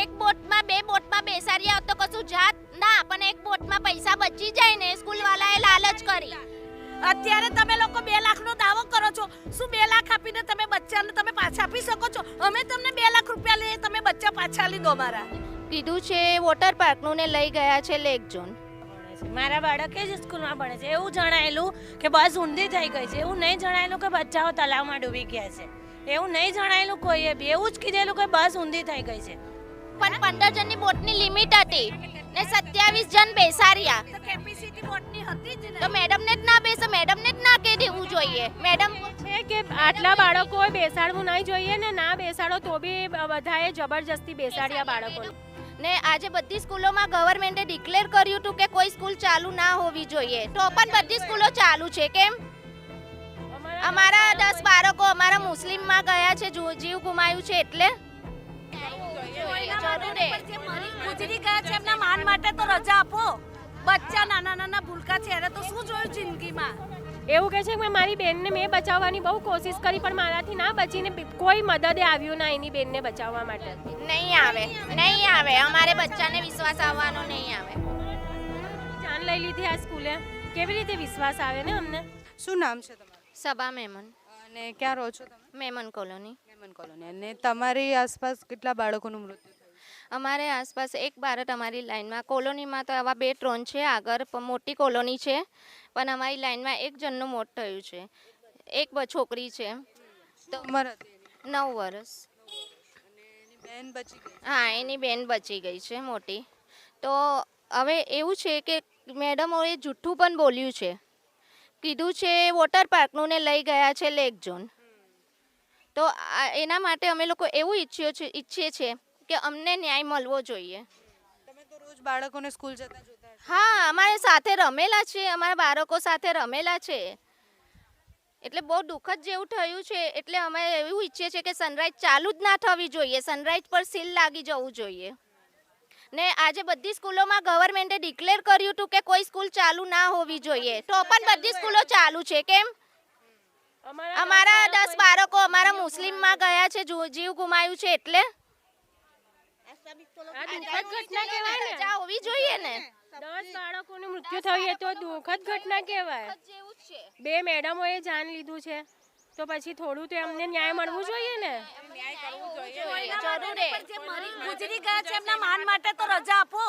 એક બોટમાં બે બોટમાં બેસાડી આવ તો કશું જાત ના પણ એક બોટમાં પૈસા બચી જાય ને સ્કૂલ વાળાએ લાલચ કરી. અત્યારે તમે લોકો બે લાખનો દાવો કરો છો. શું બે લાખ આપીને તમે બચ્ચાને તમે પાછા આપી શકો છો? અમે તમને બે લાખ રૂપિયા લઈએ તમે બચ્ચા પાછા લીધો મારા. કીધું છે વોટર પાર્કનું ને લઈ ગયા છે લેક ઝોન મારા બાળક જ સ્કૂલમાં ભણે છે. એવું જણાયેલું કે બસ ઊંધી થઈ ગઈ છે. એવું નહીં જણાયેલું કે બચ્ચાઓ તલાવમાં ડૂબી ગયા છે. એવું નહીં જણાયેલું કોઈએ બી. એવું જ કીધેલું કે બસ ઊંધી થઈ ગઈ છે. પણ પંદર જણની બોટની લિમિટ હતી ને સત્યાવીસ જણ બેસાડ્યા. તો મેડમને જ ના. બેસે મેડમને જ ના કહી દેવું જોઈએ? મેડમ છે કે આટલા બાળકોએ બેસાડવું નહીં જોઈએ ને ના બેસાડો તો બી બધાએ જબરજસ્તી બેસાડ્યા બાળકો ને આજે બધી સ્કૂલોમાં ગવર્મેન્ટે ડિક્લેર કર્યું હતું કે કોઈ સ્કૂલ ચાલુ ના હોવી જોઈએ. તો પણ બધી સ્કૂલો ચાલુ છે કેમ? અમારા દસ બાળકો અમારા મુસ્લિમમાં ગયા છે જીવ ગુમાયું છે એટલે? જરૂર ગુજરી ગયા છે એમના માન માટે તો રજા આપો. બચ્ચા નાના નાના ભૂલકા છે એને તો શું જોયું જિંદગીમાં? એવું કહે છે કે મારી બેનને મેં બચાવવાની બહુ કોશિશ કરી પણ મારાથી ના બચીને કોઈ મદદે આવ્યું ના એની બેનને બચાવવા માટે. નહીં આવે નહીં આવે. અમારે બચ્ચાને વિશ્વાસ આવવાનો નહીં આવે. જાન લઈ લીધી આ સ્કૂલે. કેવી રીતે વિશ્વાસ આવે ને અમને? શું નામ છે તમારું? સભા મેમન. અને ક્યાં રહો છો તમે? મેમન કોલોની. મેમન કોલોની. અને તમારી આસપાસ કેટલા બાળકોનું મૃત્યુ થયું? અમારે આસપાસ એક ભારત અમારી લાઈનમાં. કોલોનીમાં તો આવા બે ત્રણ છે આગળ મોટી કોલોની છે પણ અમારી લાઈનમાં એક જણનું મોત થયું છે. એક બ- છોકરી છે. તો નવ વર્ષ. હા એની બેન બચી ગઈ છે મોટી. તો હવે એવું છે કે મેડમોએ જૂઠું પણ બોલ્યું છે. કીધું છે વોટર પાર્કનું ને લઈ ગયા છે લેક ઝોન. તો એના માટે અમે લોકો એવું ઈચ્છ્યો છે ઈચ્છીએ છીએ કે અમને ન્યાય મળવો જોઈએ. રોજ બાળકોને સ્કૂલ જતા જોતા હા અમારે સાથે રમેલા છે અમારા બાળકો સાથે રમેલા છે. એટલે બહુ દુઃખદ જેવું થયું છે એટલે અમે એવું ઈચ્છીએ છીએ કે સનરાઈઝ ચાલુ જ ના થવી જોઈએ સનરાઈઝ પર સીલ લાગી જવું જોઈએ. ને આજે બધી સ્કૂલોમાં ગવર્મેન્ટે ડિક્લેર કર્યું હતું કે કોઈ સ્કૂલ ચાલુ ના હોવી જોઈએ. તો પણ બધી સ્કૂલો ચાલુ છે કેમ? અમારા દસ બાળકો અમારા મુસ્લિમમાં ગયા છે જીવ ગુમાયું છે એટલે ઘટના કહેવાય ને? રજા જોઈએ ને. દસ બાળકોનું મૃત્યુ થયું એ તો દુઃખદ ઘટના કહેવાય. જેવું જ છે. બે મેડમોએ જાન લીધું છે. તો પછી થોડું તો એમને ન્યાય મળવું જોઈએ ને? ગુજરી ગયા છે એમના માન માટે તો રજા આપો.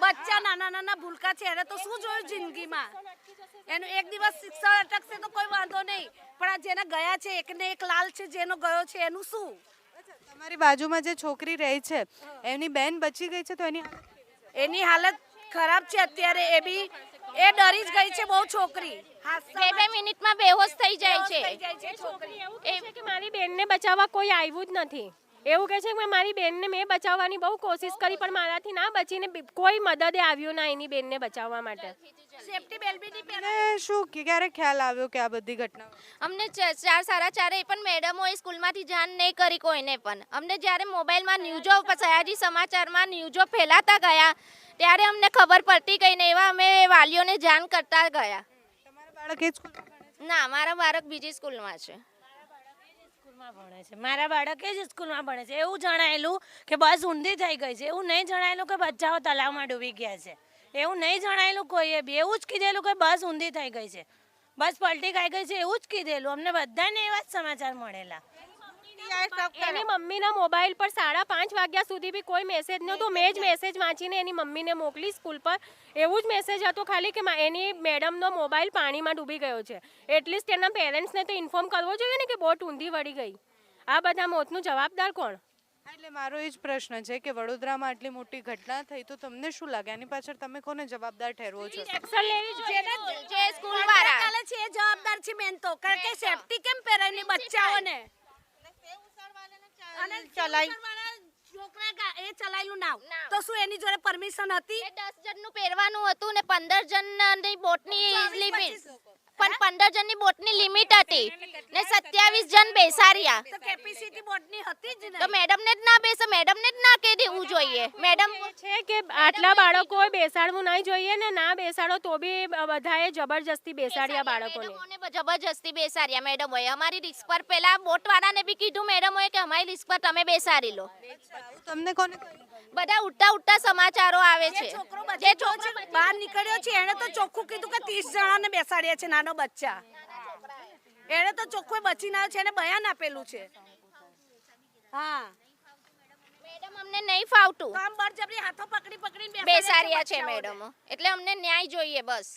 બચ્ચા નાના નાના ભૂલકા છે એને તો શું જોયું જિંદગીમાં? એનું એક દિવસ શિક્ષણ અટકશે તો કોઈ વાંધો નહીં. પણ આ જેના ગયા છે એકને એક લાલ છે જેનો ગયો છે એનું શું? તમારી બાજુમાં જે છોકરી રહી છે એની બેન બચી ગઈ છે તો એની? એની હાલત ખરાબ છે અત્યારે એ બી એ ડરી જ ગઈ છે બહુ છોકરી. બે બે મિનિટમાં બેહોશ થઈ જાય છે. થઈ જાય છે છોકરી. એવું કે મારી બેનને બચાવવા કોઈ આવ્યું જ નથી. એવું કહે છે કે મારી બેનને મેં બચાવવાની બહુ કોશિશ કરી પણ મારાથી ના બચીને કોઈ મદદે આવ્યું ના એની બેનને બચાવવા માટે. સેફટી બેલ્ટ બી નહીં. શું કે ક્યારે ખ્યાલ આવ્યો કે આ બધી ઘટના અમને ચ- ચાર સારા ચારે પણ મેડમોએ સ્કૂલમાંથી જાણ નહીં કરી કોઈને પણ. અમને જ્યારે મોબાઈલમાં ન્યૂઝો સયાજી સમાચારમાં ન્યૂઝો ફેલાતા ગયા ત્યારે અમને ખબર પડતી ગઈ ને એવા અમે વાલીઓને જાણ કરતા ગયા. તમારા બાળક એ જ સ્કૂલમાં ભણે છે? ના મારા બાળક બીજી સ્કૂલમાં છે. સ્કૂલમાં ભણે છે. મારા બાળક જ સ્કૂલમાં ભણે છે. એવું જણાયેલું કે બસ ઊંધી થઈ ગઈ છે. એવું નહીં જણાયેલું કે બચ્ચાઓ તલાવમાં ડૂબી ગયા છે. એવું નહીં જણાયેલું કોઈએ બી. એવું જ કીધેલું કે બસ ઊંધી થઈ ગઈ છે. બસ પલટી ખાઈ ગઈ છે. એવું જ કીધેલું. અમને બધાને એવા જ સમાચાર મળેલા. એની મમ્મીના મોબાઈલ પર સાડા પાંચ વાગ્યા સુધી બી કોઈ મેસેજ નહોતો. મેં જ મેસેજ વાંચીને એની મમ્મીને મોકલી સ્કૂલ પર. એવું જ મેસેજ હતો ખાલી કે એની મેડમનો મોબાઈલ પાણીમાં ડૂબી ગયો છે. એટલીસ્ટ એના પેરેન્ટ્સને તો ઇન્ફોર્મ કરવો જોઈએ ને કે બોટ ઊંધી વળી ગઈ. આ બધા મોતનું જવાબદાર કોણ? એટલે મારો એ જ પ્રશ્ન છે કે વડોદરામાં આટલી મોટી ઘટના થઈ તો તમને શું લાગે? આની પાછળ તમે કોને જવાબદાર ઠેરવો છો? એક્શન લેવી જોઈએ. જે સ્કૂલ વાળા. છે જવાબદાર છે મેન તો. કારણ કે સેફટી કેમ પહેરાય બચ્ચાઓને? અને ચલાઈ છોકરા એ ચલાયેલું નાવ. નાવ. તો શું એની જોડે પરમિશન હતી? એ જણનું પહેરવાનું હતું ને પંદર જણની બોટની લિમિટ. પણ પંદર બોટની લિમિટ હતી. ને સત્યાવીસ જણ બેસાડ્યા. તો કેપેસિટી બોર્ડની હતી જ તો ને મેડમને જ ના બેસે મેડમને જ ના કહી દેવું જોઈએ. મેડમ છે કે આટલા બાળકોએ બેસાડવું નહીં જોઈએ ને ના બેસાડો તો બી બધાએ જબરજસ્તી બેસાડ્યા બાળકોને. જબરજસ્તી બેસાડ્યા. મેડમોએ અમારી રિસ્ક પર પેલા બોટવાળાને બી કીધું મેડમોએ કે અમારી રિસ્ક પર તમે બેસાડી લો. તમને કોને બધા ઉડતા ઉડતા સમાચારો આવે છે. જે છોકરો છે બહાર નીકળ્યો છે એને તો ચોખ્ખું કીધું કે ત્રીસ જણાને બેસાડ્યા છે નાનો બચ્ચા. એને તો ચોખ્ખું બચી ના છે એને બયાન આપેલું છે. હા. મેડમ અમને નહીં ફાવતું. કામ બળજબરી હાથો પકડી પકડીને બેસાડ્યા છે. મેડમો. એટલે અમને ન્યાય જોઈએ બસ.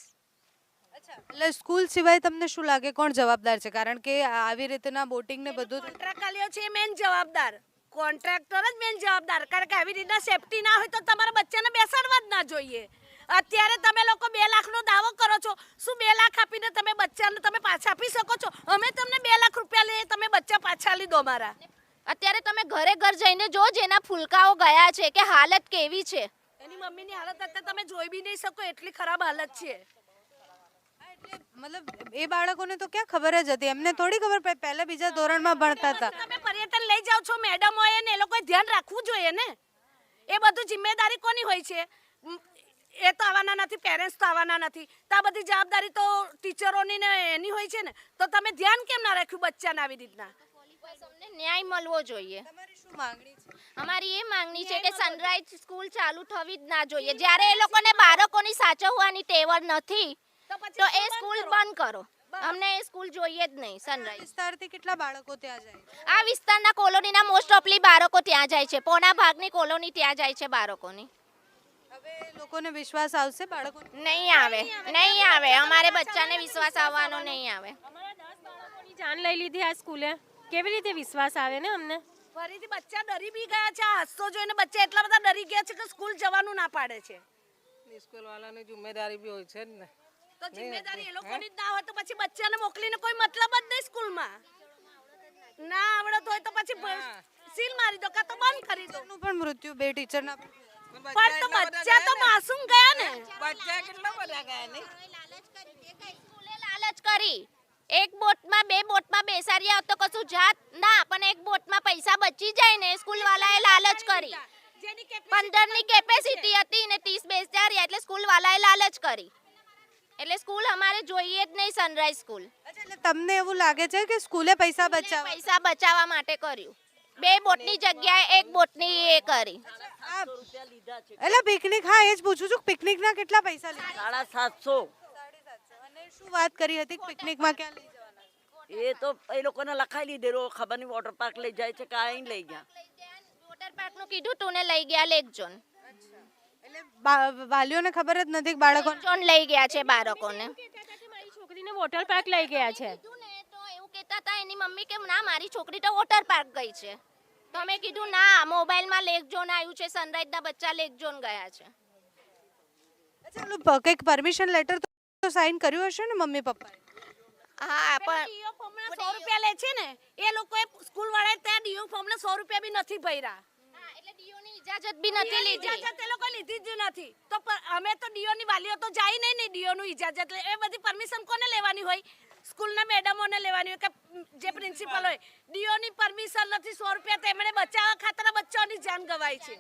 એટલે સ્કૂલ સિવાય તમને શું લાગે? કોણ જવાબદાર છે? કારણ કે આવી રીતના બોટિંગ ને બધું કોન્ટ્રાક્ટ છે એ મેન જવાબદાર. કોન્ટ્રાક્ટર જ મેન જવાબદાર. કારણ કે આવી રીતના સેફટી ના હોય તો તમારા બચ્ચાને બેસાડવા જ ના જોઈએ. અત્યારે તમે લોકો બે લાખનો દાવો કરો છો. શું બે લાખ આપીને તમે બચ્ચાને તમે પાછા આપી શકો છો? અમે તમને બે લાખ રૂપિયા લઈએ તમે બચ્ચા પાછા લઈ દો મારા. અત્યારે તમે ઘરે ઘર જઈને જો જેના ફૂલકાઓ ગયા છે કે હાલત કેવી છે. એની મમ્મીની હાલત અત્યારે તમે જોઈ બી નહીં શકો એટલી ખરાબ હાલત છે. એટલે મતલબ એ બાળકોને તો ક્યાં ખબર જ હતી? એમને થોડી ખબર પડે પહેલા બીજા ધોરણમાં ભણતા હતા. તમે પર્યટન લઈ જાઓ છો મેડમોએ ને એ લોકોએ ધ્યાન રાખવું જોઈએ ને. એ બધું જિમ્મેદારી કોની હોય છે? એ તો આવવાના નથી પેરેન્ટ્સ તો આવવાના નથી. તો આ બધી જવાબદારી તો ટીચરોની ને એની હોય છે ને. તો તમે ધ્યાન કેમ ના રાખ્યું બચ્ચાને આવી રીતના? અમને ન્યાય મળવો જોઈએ. તમારી શું માંગણી છે? અમારી એ માંગણી છે કે સનરાઈઝ સ્કૂલ ચાલુ થવી જ ના જોઈએ. જ્યારે એ લોકોને બાળકોની સાચવવાની ટેવર નથી તો એ સ્કૂલ બંધ કરો. અમને એ સ્કૂલ જોઈએ જ નહીં સનરાઈઝ વિસ્તારથી કેટલા બાળકો ત્યાં જાય? આ વિસ્તારના કોલોનીના મોસ્ટ ઓફલી બાળકો ત્યાં જાય છે. પોણા ભાગની કોલોની ત્યાં જાય છે બાળકોની. હવે લોકોને વિશ્વાસ આવશે બાળકો? નહીં આવે નહીં આવે. અમારે બચ્ચાને વિશ્વાસ આવવાનો નહીં આવે. અમારા દસ બાળકોની જાન લઈ લીધી આ સ્કૂલે. કેવી રીતે વિશ્વાસ આવે ને અમને? ફરીથી બચ્ચા ડરી બી ગયા છે. આ હાસ્તો જોઈને બચ્ચા એટલા બધા ડરી ગયા છે કે સ્કૂલ જવાનું ના પાડે છે. સ્કૂલ વાળાની જિમ્મેદારી બી હોય છે ને. તો જિમ્મેદારી એ લોકોની જ ના હોય તો પછી બચ્ચાને મોકલીને કોઈ મતલબ જ નહીં સ્કૂલમાં. ના આવડત હોય તો પછી સીલ મારી દો કાં તો બંધ કરી દો. પણ મૃત્યુ બે ટીચરના પણ તો બચ્ચા તો માસૂમ ગયા ને? બચ્ચા કેટલા બધા ગયા ને? લાલચ કરી એક બોટમાં બે બોટમાં બેસાડ્યા તો કશું જાત ના પણ એક બોટમાં પૈસા બચી જાય ને સ્કૂલ વાળાએ લાલચ કરી. જેની પંદરની કેપેસિટી હતી ને ત્રીસ બેસાડ્યા એટલે સ્કૂલ વાળાએ લાલચ કરી. એટલે સ્કૂલ અમારે જોઈએ જ નહીં સનરાઈઝ સ્કૂલ તમને એવું લાગે છે કે સ્કૂલે પૈસા બચાવવા? પૈસા બચાવવા માટે કર્યું. બે બોટની જગ્યાએ એક બોટની એ કરી. એટલે પિકનિક હા એ જ પૂછું છું પિકનિકના કેટલા પૈસા લીધા? સાડા સાતસો. અને શું વાત કરી હતી પિકનિકમાં ક્યાં લઈ જવાના એ તો એ લોકોને લખાઈ લીધેલો ખબર નહીં વોટર પાર્ક લઈ જાય છે કાંઈ લઈ ગયા. વોટર પાર્કનું કીધું તું ને લઈ ગયા લેક ઝોન. એટલે વાલીઓને ખબર જ નથી બાળકો ઝોન લઈ ગયા છે બાળકોને. મારી છોકરીને વોટર પાર્ક લઈ ગયા છે કીધું ને તો એવું કહેતા હતા એની મમ્મી કે ના મારી છોકરી તો વોટર પાર્ક ગઈ છે. તો અમે કીધું ના મોબાઈલમાં લેક ઝોન આવ્યું છે સનરાઈઝ ના બચ્ચા લેક ઝોન ગયા છે. અચ્છા ઓલું કંઈક પરમિશન લેટર તો સાઈન કર્યું હશે ને મમ્મી પપ્પાએ? હા પણ ડીઓ સો રૂપિયા લે છે ને એ લોકોએ સ્કૂલ વાળાએ ત્યાં ડીઓ ફોર્મના સો રૂપિયા બી નથી ભર્યા. હા, ઇજાજત બી નથી લીધી. ઇજાજત એ લોકો લીધી જ નથી. તો અમે તો ડીઓની વાલીઓ તો જાય નહીં ને ડીઓનું ઇજાજત. એ બધી પરમિશન કોને લેવાની હોય? સ્કૂલના મેડમોને લેવાની હોય કે જે પ્રિન્સિપલ હોય. ડીઓની પરમિશન નથી સો રૂપિયા તેમણે બચાવવા ખાતર બચ્ચાઓની જાન ગવાય છે.